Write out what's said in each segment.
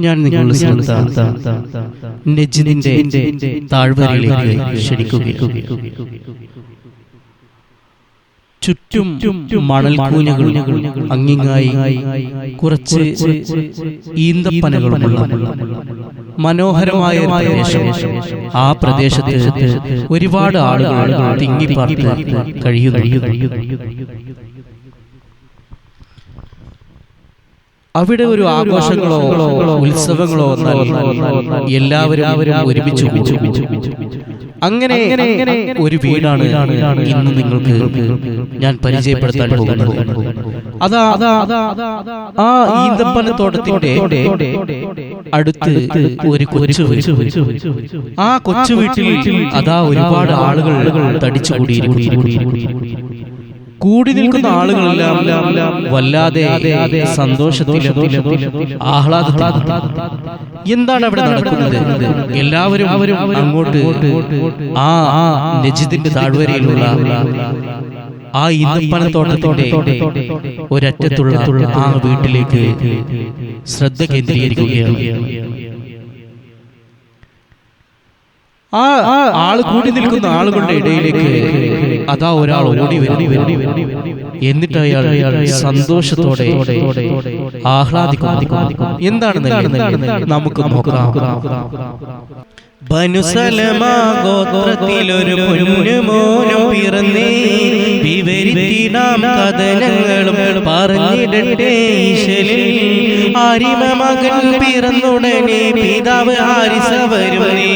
ഞാൻ നിങ്ങളുടെ ശ്രദ്ധ താഴ്വരയിലേക്ക് ചുറ്റും അങ്ങിങ്ങായി കുറച്ച് ഈന്തപ്പനകളുമുള്ള മനോഹരമായ പ്രദേശം. ആ പ്രദേശത്ത് ഒരുപാട് ആളുകൾ തിങ്ങിപ്പാർത്ത് കഴിയുന്നു. അവിടെ ഒരു ആഘോഷങ്ങളോ ഉത്സവങ്ങളോ എല്ലാവരും ഒരുമിച്ച്. അങ്ങനെ ഒരു വീടാണ് ഇന്ന് നിങ്ങൾക്ക് ഞാൻ പരിചയപ്പെടുത്താൻ പോകുന്നത്. അതാ ആ ഈന്തപ്പനത്തോട്ടത്തിന്റെ അടുത്ത് ഒരു കൊച്ചു ആ കൊച്ചു വീട്ടിൽ അതാ ഒരുപാട് ആളുകൾ തടിച്ചുകൂടിയിരിക്കുന്നു കൂടി നിൽക്കുന്ന ആളുകളെല്ലാം വല്ലാതെ സന്തോഷത്തിലും ആഹ്ലാദത്തിലും എന്താണ് അവിടെ നടക്കുന്നത്? എല്ലാവരും അങ്ങോട്ട് ആ ആ നജിദിന്റെ താഴ്വരയിലുള്ള ആ ഈന്തപ്പനത്തോട്ടത്തിന്റെ ഒരറ്റത്തുള്ള ആ വീട്ടിലേക്ക് ശ്രദ്ധ കേന്ദ്രീകരിക്കുകയാണ്. ആ ആൾ കൂടി നിൽക്കുന്ന ആളുകളുടെ ഇടയിലേക്ക് അതാ ഒരാൾ ഓടി വരുന്നു. എന്നിട്ട് അയാൾ സന്തോഷത്തോടെ ആഹ്ലാദിക്കുന്നു. എന്താണ് നമുക്ക് നോക്കാം. ബനുസലമാ ഗോത്രത്തിലൊരു പൊന്നുമോനും പിറന്നേ. വിവരിത്തിടാം കഥനങ്ങളും പറഞ്ഞിടട്ടെ ഈശ്വരിൽ ആരിമ മകൻ പിറന്നുടനെ പിതാവ് ആരിസ വരുന്നേ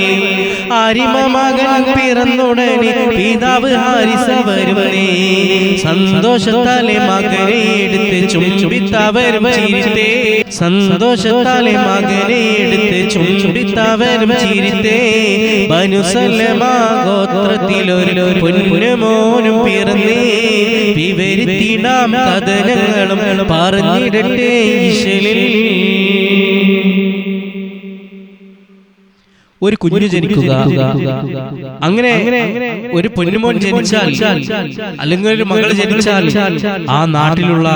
ആരിമ മകൻ പിറന്നുടനെ പിതാവ് ഹാരിസ വരുന്നേ സന്തോഷത്താലെ മകനെ എടുത്ത് ചുംബിത്തവരും ചിരിത്തേ. സന്തോഷത്താലെ മകനെ എടുത്ത് ചുംബിത്തവരും ചിരിത്തേ. ഗോത്രത്തിലൊരു പൊന്നുമോനും പിറന്നേ. വിവരിത്തിടാം കഥനങ്ങളും പറഞ്ഞിടട്ടെ ഈശ്വരിൽ ഒരു കുഞ്ഞു ജനിക്കുക. അങ്ങനെ ഒരു പൊന്നുമോൻ ജനിച്ചാൽ അല്ലെങ്കിൽ ഒരു മകൾ ജനിച്ചാൽ ആ നാട്ടിലുള്ള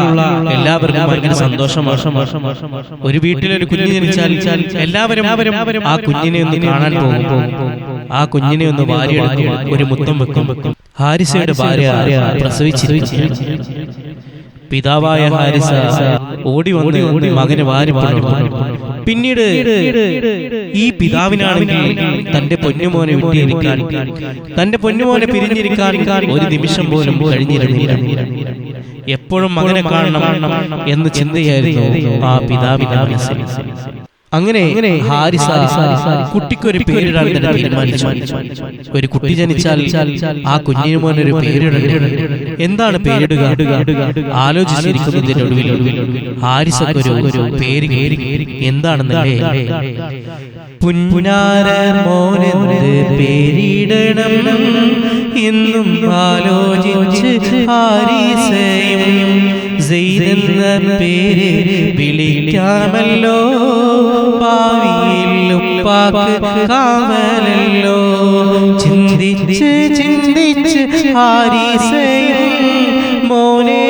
എല്ലാവർക്കും ഭയങ്കര സന്തോഷമാണ്. ഒരു വീട്ടിൽ ഒരു കുഞ്ഞ് ജനിച്ചാൽ എല്ലാവരും ആ കുഞ്ഞിനെ ഒന്ന് കാണാൻ പോകും. ആ കുഞ്ഞിനെ ഒന്ന് ഭാര്യ ഒരു മുത്തം വെക്കും. ഹാരിസയുടെ ഭാര്യ പ്രസവിച്ചിരിക്കും പിതാവായ ഹാരിസ ഓടി വന്ന് മകന് വാരി പിന്നീട് ഈ പിതാവിനാണെങ്കിൽ തന്റെ പൊന്നുമോനെ വിട്ടിരിക്കാൻ തന്റെ പൊന്നുമോനെ പിരിഞ്ഞിരിക്കാൻ ഒരു നിമിഷം പോലും കഴിഞ്ഞിരുന്നില്ല. എപ്പോഴും മകനെ കാണണം എന്ന് ചിന്തയായിരുന്നു ആ പിതാവിന്റെ മനസ്സിൽ. അങ്ങനെ ഹാരിസ കുട്ടിക്കൊരു പേരിടാൻ തന്നെ തീരുമാനിച്ചു. ഒരു കുട്ടി ജനിച്ചാൽ ആ കുഞ്ഞിന് മോൻ ഒരു പേരിടണം എന്താണ് പേരിടുക? ആലോചിച്ചിരിക്കുന്നതിനൊടുവിൽ ഹാരിസക്ക് ഒരു പേര് എന്താണെന്നല്ലേ? പുന്നാര മോനെന്ത് പേരിടണം എന്നും ആലോചിച്ച് ഹാരിസയും സെയ്തെന്ന പേര് വിളിക്കാമല്ലോ. ഭാവിയിൽ ഉപ്പാക്ക് കാവലല്ലോ. ചിന്തിച്ച് ചിന്തിച്ച് ഹാരിസയും മോനെ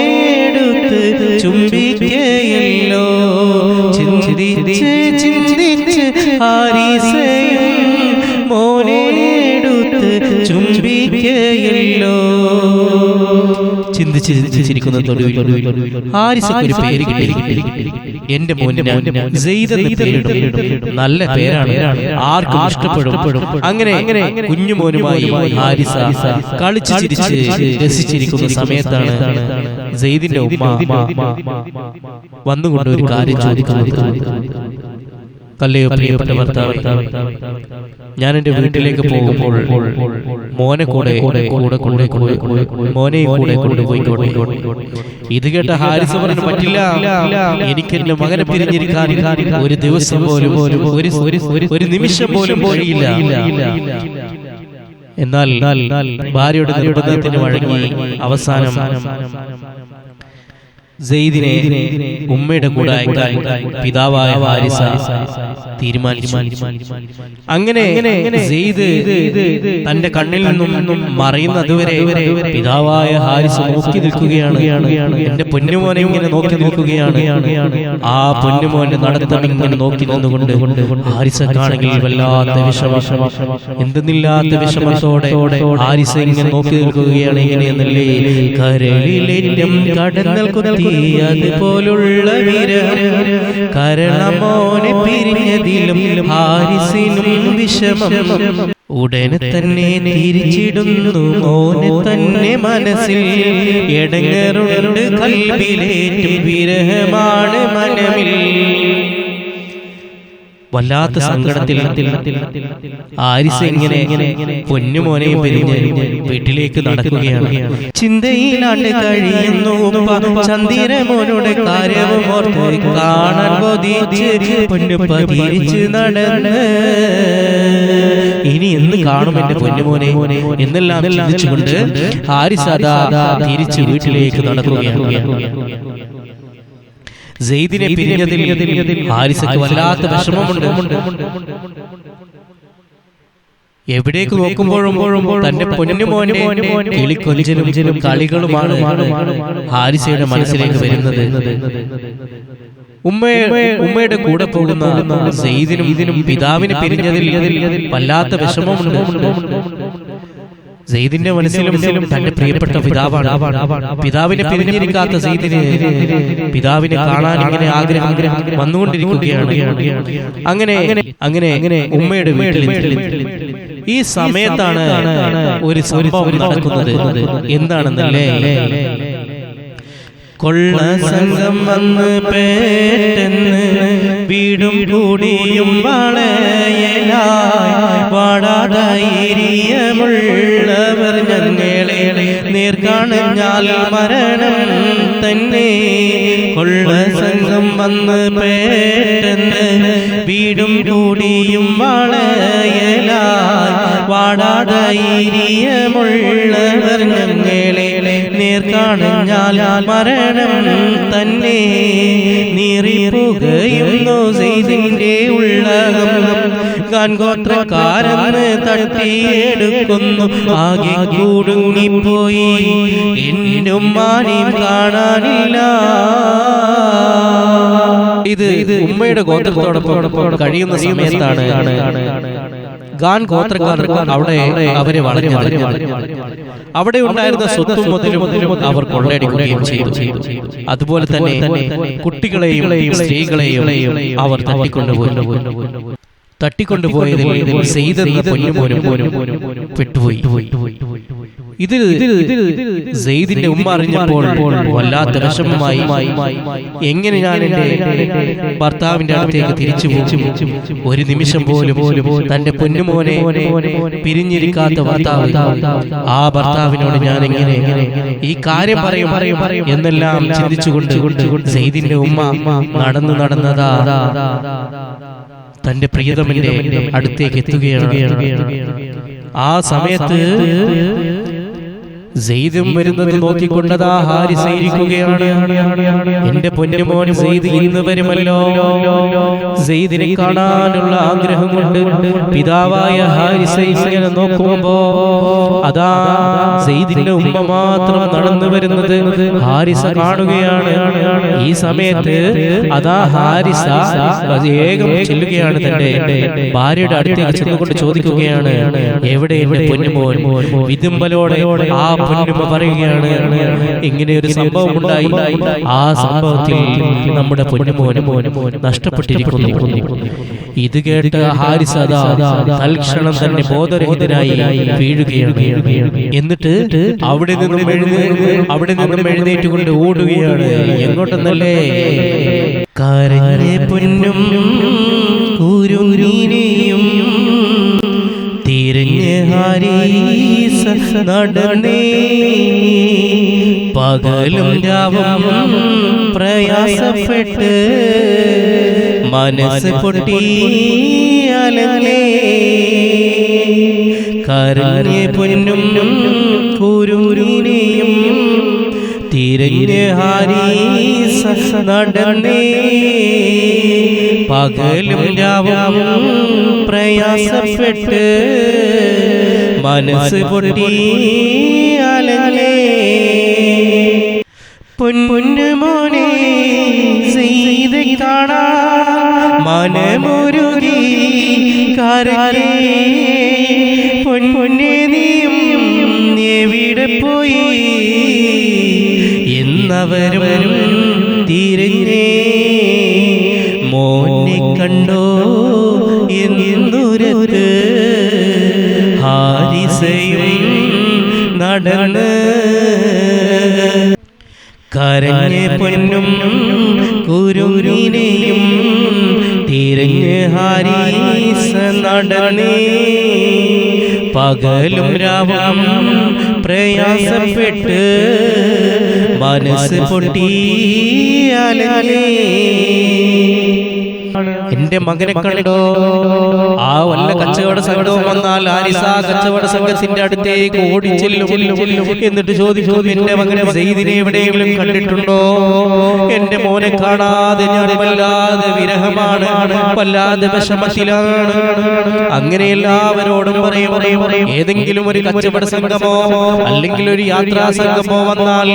ചിന്തിച്ച് ചിന്തിച്ചിരിക്കുന്ന തൊടുവിൽ ഹാരിസക്ക് ഒരു പേര് കിട്ടി എന്റെ. നല്ല പേരാണ്. ആർക്കും ഇഷ്ടപ്പെടും. അങ്ങനെ അങ്ങനെ കുഞ്ഞുമോനുമായി ഹാരിസ കളിച്ച് ചിരിച്ച് രസിച്ചിരിക്കുന്ന സമയത്താണ് സെയ്ദിന്റെ ഉമ്മ വന്നുകൊണ്ട് ഒരു കാര്യം ചോദിക്കുന്നത്. കല്ലയോ പ്രിയപ്പെട്ട ഭർത്താവ്. ഞാൻ എന്റെ വീട്ടിലേക്ക് പോകുമ്പോൾ മോനെ കൂടെ കൂടെ കൂടെ കൂടെ മോനെ കൂടെ കൂടെ പോയി ഇത് കേട്ട ഹാരിസ് പറഞ്ഞു പറ്റില്ല. എനിക്ക് എന്റെ മകനെ പിരിഞ്ഞിരിക്കാൻ ഒരു ദിവസം പോലും പോലും ഒരു ഒരു- ഒരു നിമിഷം പോലും പോയില്ല. എന്നാൽ ഭാര്യയുടെ നിർബന്ധത്തിന് വഴങ്ങി അവസാനം സെയ്ദിനെ ഉമ്മയുടെ കൂടെ അയക്കാൻ പിതാവായ ഹാരിസ തീരുമാനിച്ചു. അങ്ങനെ സെയ്ദ് തന്റെ കണ്ണിൽ നിന്നും മറയുന്നതുവരെ പിതാവായ ഹാരിസ് നോക്കി നിൽക്കുകയാണ്. എന്റെ പൊന്നുമോനെ ഇങ്ങനെ നോക്കി നിൽക്കുകയാണ്. ആ പൊന്നുമോന്റെ നടത്തം ഇങ്ങനെ നോക്കി നിന്നുകൊണ്ട് ഹാരിസക്കാണെങ്കിൽ വല്ലാത്ത വിഷമ. എന്തെന്നില്ലാത്ത വിഷമത്തോടെ ഹാരിസ ഇങ്ങനെ നോക്കി നിൽക്കുകയാണ്. ഇങ്ങനെ കരളിലേറ്റം കടന്നൽ കുത്തി അതുപോലുള്ള വിരഹം. കരണമോനെ പിരിഞ്ഞതിലും ഹാരിസിനും വിഷമം. ഉടനെ തന്നെ തിരിച്ചിടുന്നു. മോനെ തന്നെ മനസ്സിൽ എടങ്ങറുണ്ട്. കൽവിലേറ്റ് വിരഹമാണ് മനമിൽ. വല്ലാത്ത സങ്കടത്തിൽ ആരിസ് എങ്ങനെ പൊന്നുമോനെയും പെരിഞ്ഞ് വീട്ടിലേക്ക് നടക്കുകയാണ്. ചിന്തയിലാണ്ട് കഴിയുന്നു ചന്ദിരമോനുടെ കാര്യവും ഓർത്ത് കാണാൻ കൊതിച്ച് തിരിച്ച് നടന്ന് ഇനി എന്ന് കാണും എന്റെ പൊന്നുമോനെ? എന്നെല്ലാം ചിന്തിച്ചുകൊണ്ട് അതാ തിരിച്ച് വീട്ടിലേക്ക് നടക്കുകയാണ്. സെയ്ദിനെ പിരിഞ്ഞതിൽ ഹാരിസക്ക് വല്ലാത്ത വിഷമമുണ്ട്. എവിടേക്ക് നോക്കുമ്പോഴും തന്റെ പൊന്നുമോന്റെ കിളിക്കൊഞ്ചലും കളികളുമാണ് ഹാരിസയുടെ മനസ്സിലേക്ക് വരുന്നത്. ഉമ്മയെ ഉമ്മയുടെ കൂടെ പോകുന്ന സെയ്ദിനും ഇതിനും പിതാവിനെ പിരിഞ്ഞതിൽ വല്ലാത്ത വിഷമമുണ്ട്. സെയ്ദിന്റെ മനസ്സിലും തന്റെ പ്രിയപ്പെട്ട പിതാവാണ്. പിതാവിനെ പിരിഞ്ഞിരിക്കാത്ത സെയ്ദിന് പിതാവിനെ കാണാൻ ഇങ്ങനെ ആഗ്രഹം വന്നുകൊണ്ടിരിക്കുകയാണ്. അങ്ങനെ അങ്ങനെ അങ്ങനെ ഉമ്മയുടെ വീട്ടിൽ ഈ സമയത്താണ് ഒരു സംഭവം നടക്കുന്നത്. എന്താണെന്നല്ലേ കൊള്ള സംഘം വന്ന് പേട്ടെന്ന് വീടും കൂടിയും വളയലായി വാടാതൈര്യമുള്ളവർ ഞങ്ങളെ നേർക്കാണഞ്ഞാൽ മരണം തന്നെ. കൊള്ള സംഘം വന്ന് പേരെന്ന് വീടും കൂടിയും വളയലായി വാടാതൈര്യമുള്ളവർ ഞങ്ങളെ നേർക്കാണഞ്ഞാൽ മരണം തന്നെ. നീറിപ്പുകയുന്നു ഗോത്രക്കാരെന്ന് തട്ടിയെടുക്കുന്നു. ആകെ കൂടുങ്ങിപ്പോയി. എന്നും മാനിയും കാണാനില്ല. ഇത് ഇത് ഉമ്മയുടെ ഗോത്രത്തോടൊപ്പം കഴിയുന്ന സമയത്താണ് ഗാൻ ഗോത്രക്കാർ അവിടെ അവരെ വളഞ്ഞു അവിടെ ഉണ്ടായിരുന്ന സ്വത്തും അവർ കൊള്ളയടിക്കുകയും ചെയ്തു. അതുപോലെ തന്നെ കുട്ടികളെയും സ്ത്രീകളെയും അവർ തട്ടിക്കൊണ്ടുപോയി. തട്ടിക്കൊണ്ടുപോയതിൽ പെട്ടുപോയി. ഇതിൽ സെയ്ദിന്റെ ഉമ്മ അറിഞ്ഞപ്പോൾ വല്ലാത്ത വിഷമമായി എങ്ങനെ ഞാൻ എന്റെ ഭർത്താവിന്റെ അടുത്തേക്ക് തിരിച്ചു പോകും ഒരു നിമിഷം പോലും തന്റെ പൊന്നുമോനെ പിരിഞ്ഞിരിക്കാത്ത ഭർത്താവ്. ആ ഭർത്താവിനോട് ഞാൻ എങ്ങനെ ഈ കാര്യം പറയും പറയും പറയും എന്നെല്ലാം ചിന്തിച്ചുകൊണ്ട് സെയ്ദിന്റെ ഉമ്മ നടന്നു നടന്നതാ. തന്റെ പ്രിയതമന്റെ അടുത്തേക്ക് എത്തുകയാണ്. ആ സമയത്ത് സെയ്ദും വരുന്നത് നോക്കിക്കൊണ്ടതാ ഹാരിസയിരിക്കുകയാണ് എന്റെ പൊന്നുമോൻ സെയ്ദ് ഇന്ന് വരുമല്ലോ. സെയ്ദിനെ കാണാനുള്ള ആഗ്രഹം കൊണ്ട് പിതാവായ ഹാരിസൈസിനെ നോക്കുമ്പോ അതാ സെയ്ദിന്റെ ഉമ്മ മാത്രം നടന്നു വരുന്നത് ഹാരിസ കാണുകയാണ്. ഈ സമയത്ത് അതാ ഹാരിസ ഏകം ചെല്ലുകയാണ് തന്റെ ഭാര്യയുടെ അടുത്തേക്ക് ചെന്നുകൊണ്ട് ചോദിക്കുകയാണ് എവിടെ എവിടെ പൊന്നുമോൻ വിതുമ്പലോടെ ആ പൊന്നുമ പറയുകയാണ് ഇങ്ങനെ ഒരു സംഭവം ഉണ്ടായി. ആ സംഭവത്തിൽ നമ്മുടെ പൊന്നുമോന് നഷ്ടപ്പെട്ടിരിക്കുന്നു. ഇത് കേട്ട് ഹാരിസ് അതാ തൽക്ഷണം തന്നെ ബോധരഹിതനായി വീഴുകയാണ്. എന്നിട്ട് അവിടെ നിന്നും എഴുന്നേറ്റ് അവിടെ നിന്നും എഴുന്നേറ്റുകൊണ്ട് ഓടുകയാണ്. എങ്ങോട്ടെന്നല്ലേ? കരഞ്ഞ പൊന്നും തിരിഞ്ഞ് ഹാരീസ നടന്നേ. പകലും രാവും പ്രയാസപ്പെട്ട് മനസ്സ് പൊട്ടി അലങ്ങേ കരഞ്ഞ പൊന്നും കുരുരുനെയും തിരഞ്ഞ് ഹരീസ നടന്നേ. പകലും രാവും പ്രയാസപ്പെട്ട് മനസ്സ് പൊട്ടി അലഞ്ഞേ പൊന്നു മോനെ ചെയ്ത് കാണാ. മനമുരുകി കരകേ പൊന്നെ നീയും എവിടെ പോയി? എന്നവരും തിരിഞ്ഞേ. മോനെ കണ്ടോ? നടന്ന് കരഞ്ഞ് പൊന്നും കുരുവിനെയും തിരഞ്ഞ് ഹാരീസ നടന്നേ പകലും രാവും പ്രയാസപ്പെട്ട് മനസ്സ് പൊട്ടി അലഞ്ഞേ. എന്റെ മകനെ കണ്ടോ? ആ വല്ല കച്ചവട സംഘവും വന്നാൽ ആരിസ കച്ചവട സംഘത്തിന്റെ അടുത്തേക്ക് ഓടിച്ചെല്ലും എന്നിട്ട് ചോദിക്കും എന്റെ മകനെ സെയ്ദിനെ എവിടെയെങ്കിലും കണ്ടിട്ടുണ്ടോ? എന്റെ മോനെ കാണാതെ ഞാൻ വല്ലാതെ വിരഹമാണ് വല്ലാതെ വിഷമത്തിലാണ്. അങ്ങനെ എല്ലാവരോടും പറയും പറയും ഏതെങ്കിലും ഒരു കച്ചവട സംഘമോ അല്ലെങ്കിൽ ഒരു യാത്രാ സംഘമോ വന്നാൽ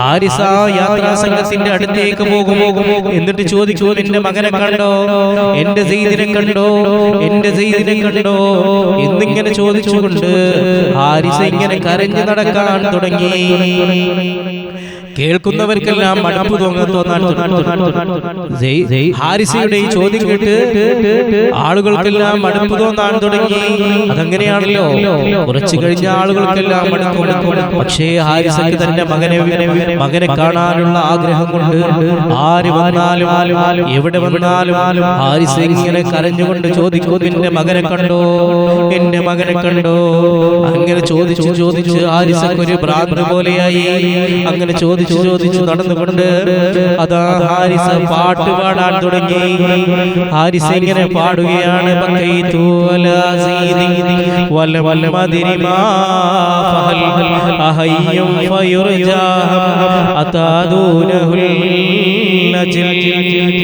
ഹാരിസ യാത്രാ സംഘത്തിന്റെ അടുത്തേക്ക് പോകും. എന്നിട്ട് ചോദിച്ചു എന്റെ മകനെ കണ്ടോ? എന്റെ സെയ്തിനെ കണ്ടോ? എന്റെ സെയ്തിനെ കണ്ടോ? എന്നിങ്ങനെ ചോദിച്ചുകൊണ്ട് ഹാരിസ ഇങ്ങനെ കരഞ്ഞു നടക്കാൻ തുടങ്ങി. കേൾക്കുന്നവർക്കെല്ലാം മടുപ്പ് ഹാരിസയുടെ ഈ ചോദ്യം കേട്ട് ആളുകൾക്കെല്ലാം മടുപ്പ് തോന്നാൻ തുടങ്ങി. അതങ്ങനെയാണല്ലോ. കുറച്ചു കഴിഞ്ഞ ആളുകൾക്കെല്ലാം മടുക്കും പക്ഷേ ഹാരിസയ്ക്ക് തന്റെ മകനെ മകനെ കാണാനുള്ള ആഗ്രഹം കൊണ്ട് ആര് വന്നാലും എവിടെ വന്നാലും ഹാരിസ് ഇങ്ങനെ കരഞ്ഞുകൊണ്ട് ചോദിക്കും എന്റെ മകനെ കണ്ടോ? എന്റെ മകനെ കണ്ടോ? അങ്ങനെ ചോദിച്ചു ചോദിച്ചു ഹാരിസക്ക് ഒരു ഭ്രാന്ത് പോലെയായി. അങ്ങനെ ചോദിച്ചു ചോദിച്ചു നടന്നുകൊണ്ട് അതാ ഹാരിസ പാട്ട് പാടാൻ തുടങ്ങി ഹാരിസ ഇങ്ങനെ പാടുകയാണ് ബക്കൈതു അലാ സീദി വല വല മദിരിമാ ഫഹൽ അഹയ്യും ഫയുർജാഹം അതാദൂനഹുൽ നജ്ൽ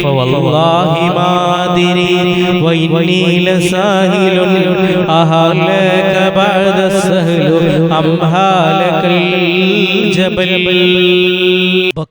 ഫവല്ലാഹി മാ أدري وإني لساهل أهلك بعد السهل أم هالك الجبل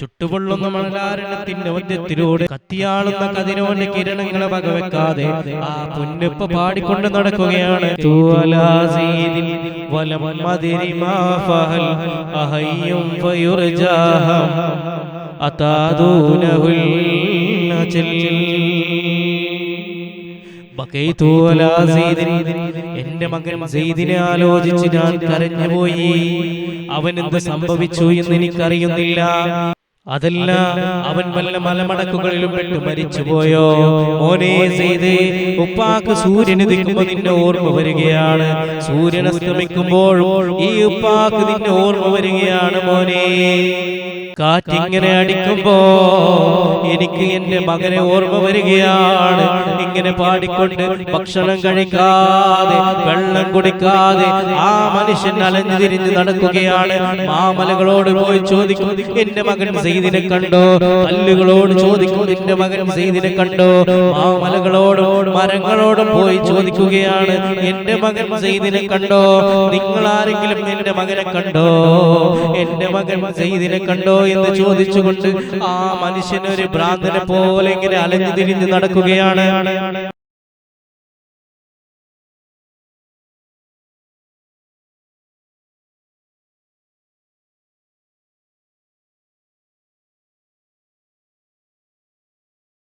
ചുട്ടുപൊള്ളുന്ന മണലാരണത്തിന്റെ മധ്യത്തിലൂടെ കത്തിയാളുന്ന കതിരോന്റെ കിരണങ്ങളെ വകവെക്കാതെ ആ പൊന്നിപ്പ പാടിക്കൊണ്ട് നടക്കുകയാണ്. എന്റെ മകൻ സെയ്ദിനെ ആലോചിച്ച് ഞാൻ കരഞ്ഞുപോയി. അവൻ എന്ത് സംഭവിച്ചു എന്ന് എനിക്കറിയുന്നില്ല. അതല്ല അവൻ വല്ല മലമടക്കുകളിലും പെട്ട് മരിച്ചുപോയോ? മോനെ ചെയ്ത് ഉപ്പാക്ക് സൂര്യന് തിന്നുമ്പോ നിന്റെ ഓർമ്മ വരികയാണ്. സൂര്യൻ അസ്തമിക്കുമ്പോൾ ഈ ഉപ്പാക്ക് നിന്റെ ഓർമ്മ വരികയാണ് മോനെ. കാറ്റിങ്ങനെ അടിക്കുമ്പോ എനിക്ക് എന്റെ മകനെ ഓർമ്മ വരികയാണ്. ഇങ്ങനെ പാടിക്കൊണ്ട് ഭക്ഷണം കഴിക്കാതെ വെള്ളം കുടിക്കാതെ ആ മനുഷ്യൻ അലഞ്ഞു തിരിഞ്ഞ് നടക്കുകയാണ്. മാമലകളോട് പോയി ചോദിക്കും എന്റെ മകൻ സെയ്ദിനെ കണ്ടോ. കല്ലുകളോട് ചോദിക്കും നിന്റെ മകൻ സെയ്ദിനെ കണ്ടോ. മാമലകളോടും മരങ്ങളോട് പോയി ചോദിക്കുകയാണ് എന്റെ മകൻ സെയ്ദിനെ കണ്ടോ. നിങ്ങൾ ആരെങ്കിലും എന്റെ മകനെ കണ്ടോ? എന്റെ മകൻ സെയ്ദിനെ കണ്ടോ എന്ന് ചോദിച്ചുകൊണ്ട് ആ മനുഷ്യനൊരു ഭ്രാന്തനെ പോലെ ഇങ്ങനെ അലഞ്ഞു തിരിഞ്ഞ് നടക്കുകയാണ്.